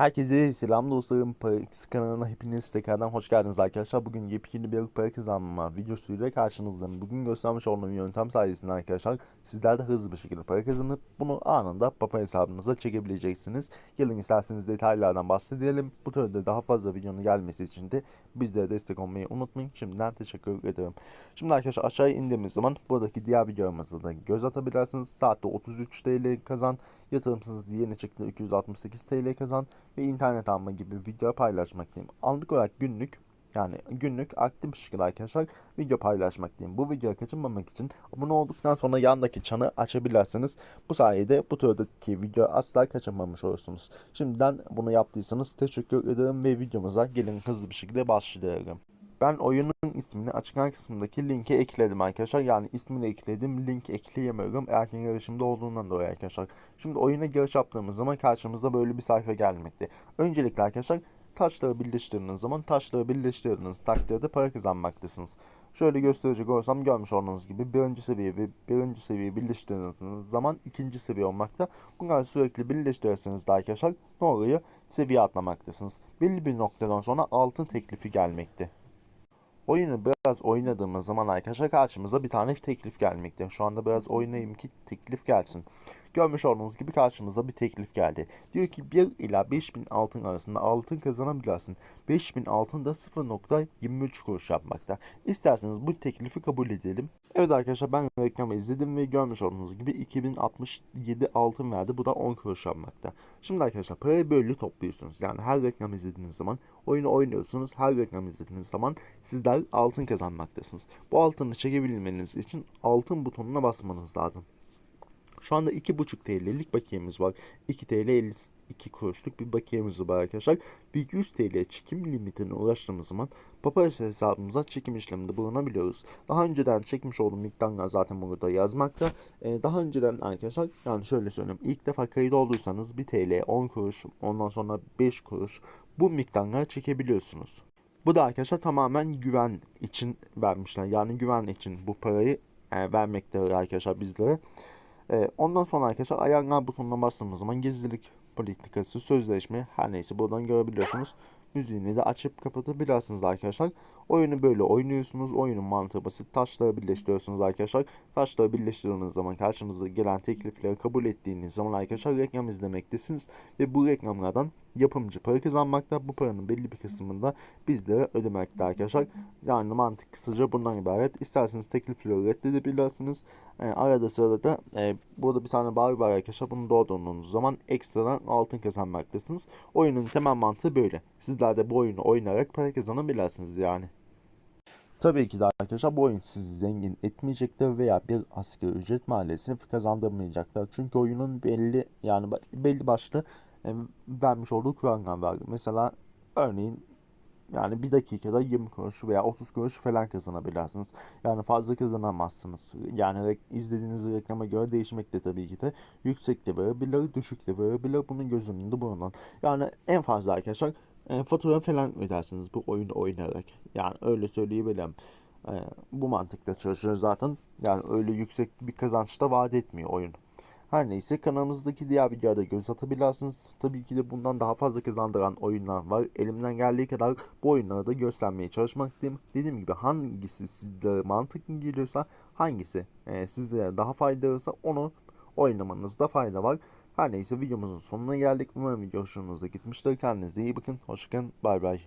Herkese selam dostlarım. Parax kanalına hepiniz tekrardan hoş geldiniz arkadaşlar. Bugün yepyeni bir para kazanma videosuyla karşınızdayım. Bugün göstermiş olduğum yöntem sayesinde arkadaşlar sizler de hızlı bir şekilde para kazanıp bunu anında Papa hesabınıza çekebileceksiniz. Gelin isterseniz detaylardan bahsedelim. Bu türde daha fazla videonun gelmesi için de bizlere destek olmayı unutmayın. Şimdiden teşekkür ederim. Şimdi arkadaşlar aşağıya indiğimiz zaman buradaki diğer videolarımıza da göz atabilirsiniz. Saatte 33 TL kazan, yatırımsız yeni çıktı 268 TL kazan ve internet alma gibi video paylaşmaktayım. Anlık olarak günlük yani günlük aktif bir şekilde arkadaşlar video paylaşmaktayım. Bu videoyu kaçırmamak için abone olduktan sonra yandaki çanı açabilirsiniz. Bu sayede bu türdeki video asla kaçırmamış olursunuz. Şimdiden bunu yaptıysanız teşekkür ederim ve videomuza gelin hızlı bir şekilde başlayalım. Ben oyunun ismini açıklama kısmındaki linke ekledim arkadaşlar. Yani ismini ekledim, link ekleyemiyorum. Erken yarışımda olduğundan dolayı arkadaşlar. Şimdi oyuna giriş yaptığımız zaman karşımıza böyle bir sayfa gelmekte. Öncelikle arkadaşlar taşları birleştirdiğiniz zaman taşları birleştirdiğiniz takdirde para kazanmaktasınız. Şöyle gösterecek olursam görmüş olduğunuz gibi birinci seviye ve birinci seviyeyi birleştirdiğiniz zaman ikinci seviye olmakta. Bunları sürekli birleştirirseniz de arkadaşlar ne oluyor? Seviye atlamaktasınız. Belli bir noktadan sonra altın teklifi gelmekte. Oyunu biraz oynadığımız zaman arkadaşlar karşımıza bir tane teklif gelmekte. Şu anda biraz oynayayım ki teklif gelsin. Görmüş olduğunuz gibi karşımıza bir teklif geldi. Diyor ki 1 ila 5000 altın arasında altın kazanabilirsin. 5000 altın da 0.23 kuruş yapmakta. İsterseniz bu teklifi kabul edelim. Evet arkadaşlar ben reklamı izledim ve görmüş olduğunuz gibi 2067 altın verdi. Bu da 10 kuruş yapmakta. Şimdi arkadaşlar parayı böyle topluyorsunuz. Yani her reklam izlediğiniz zaman oyunu oynuyorsunuz. Her reklam izlediğiniz zaman sizler altın kazanmaktasınız. Bu altını çekebilmeniz için altın butonuna basmanız lazım. Şu anda 2,5 TL'lik bakiyemiz var. 2 TL 52 kuruşluk bir bakiyemiz var arkadaşlar. Bir 100 TL çekim limitine ulaştığımız zaman Paparazzi hesabımıza çekim işleminde bulunabiliyoruz. Daha önceden çekmiş olduğum miktarlar zaten burada yazmakta. Ee, daha önceden arkadaşlar yani şöyle söyleyeyim. ilk defa kayıt olduysanız 1 TL 10 kuruş ondan sonra 5 kuruş bu miktarları çekebiliyorsunuz. Bu da arkadaşlar tamamen güven için vermişler. Yani güven için bu parayı e, vermektedir arkadaşlar bizlere. Ee, ondan sonra arkadaşlar ayarlar butonuna bastığımız zaman gizlilik politikası, sözleşme her neyse buradan görebiliyorsunuz. Müziğini de açıp kapatabilirsiniz arkadaşlar. Oyunu böyle oynuyorsunuz. Oyunun mantığı basit. Taşları birleştiriyorsunuz arkadaşlar. Taşları birleştirdiğiniz zaman karşınıza gelen teklifleri kabul ettiğiniz zaman arkadaşlar reklam izlemektesiniz. Ve bu reklamlardan yapımcı para kazanmakta. Bu paranın belli bir kısmını da bizlere ödemekte arkadaşlar. Yani mantık kısaca bundan ibaret. İsterseniz teklifleri reddedebilirsiniz. E, arada sırada da e, burada bir tane bar var arkadaşlar. Bunu doldurduğunuz zaman ekstradan altın kazanmaktasınız. Oyunun temel mantığı böyle. Sizler de bu oyunu oynayarak para kazanabilirsiniz yani. Tabii ki de arkadaşlar bu oyun sizi zengin etmeyecektir veya bir asgari ücret maalesef kazandırmayacaktır. Çünkü oyunun belli yani belli başlı vermiş olduğu kurallar var. Mesela örneğin yani bir dakikada 20 kuruş veya 30 kuruş falan kazanabilirsiniz. Yani fazla kazanamazsınız. Yani izlediğiniz reklama göre değişmekte tabii ki de. Yüksek de verebilir, düşük de verebilir. Bunun göz önünde bulunan. Yani en fazla arkadaşlar e, fatura falan ödersiniz bu oyunu oynayarak. Yani öyle söyleyebilirim. E, bu mantıkla çalışıyor zaten. Yani öyle yüksek bir kazanç da vaat etmiyor oyun. Her neyse kanalımızdaki diğer videoda göz atabilirsiniz. Tabii ki de bundan daha fazla kazandıran oyunlar var. Elimden geldiği kadar bu oyunları da göstermeye çalışmaktayım. Dediğim gibi hangisi sizlere mantıklı geliyorsa hangisi e, sizlere daha faydalıysa onu oynamanızda fayda var. Her neyse videomuzun sonuna geldik. Umarım video hoşunuza gitmiştir. Kendinize iyi bakın. Hoşçakalın. Bay bay.